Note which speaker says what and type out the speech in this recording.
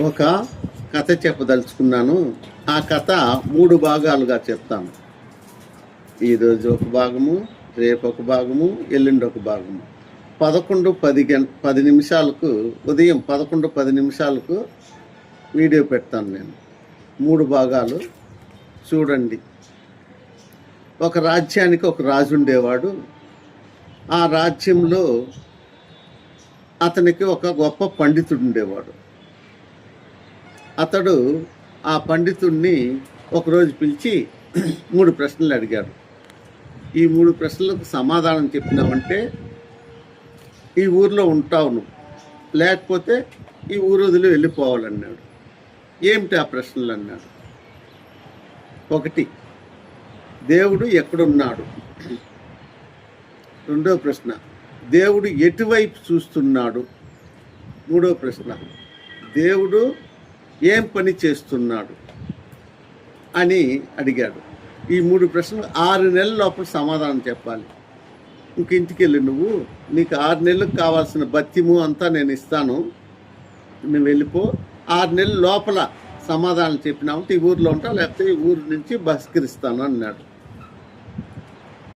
Speaker 1: ఒక కథ చెప్పదలుచుకున్నాను. ఆ కథ మూడు భాగాలుగా చెప్తాను. ఈరోజు ఒక భాగము రేపు ఒక భాగము ఎల్లుండి ఒక భాగము. పదకొండు పది గంట పది నిమిషాలకు ఉదయం పదకొండు పది నిమిషాలకు వీడియో పెడతాను నేను. మూడు భాగాలు. చూడండి. ఒక రాజ్యానికి ఒక రాజు ఉండేవాడు. ఆ రాజ్యంలో అతనికి ఒక గొప్ప పండితుడు ఉండేవాడు. అతడు ఆ పండితుడిని ఒకరోజు పిలిచి మూడు ప్రశ్నలు అడిగాడు. ఈ మూడు ప్రశ్నలకు సమాధానం చెప్పినావంటే ఈ ఊర్లో ఉంటావును లేకపోతే ఈ ఊరు వదిలి వెళ్ళిపోవాలన్నాడు. ఏమిటి ఆ ప్రశ్నలు అన్నాడు ఒకటి దేవుడు ఎక్కడున్నాడు? రెండో ప్రశ్న దేవుడు ఎటువైపు చూస్తున్నాడు? మూడో ప్రశ్న దేవుడు ఏం పని చేస్తున్నాడు అని అడిగాడు. ఈ మూడు ప్రశ్నలు ఆరు నెలల లోపల సమాధానం చెప్పాలి. ఇంక ఇంటికి వెళ్ళి నువ్వు. నీకు ఆరు నెలలకు కావాల్సిన బత్యము అంతా నేను ఇస్తాను. నువ్వు వెళ్ళిపో. ఆరు నెలల లోపల సమాధానం చెప్పినామంటే ఈ ఊర్లో ఉంటా లేకపోతే ఈ ఊరు నుంచి బస్కరిస్తాను అన్నాడు.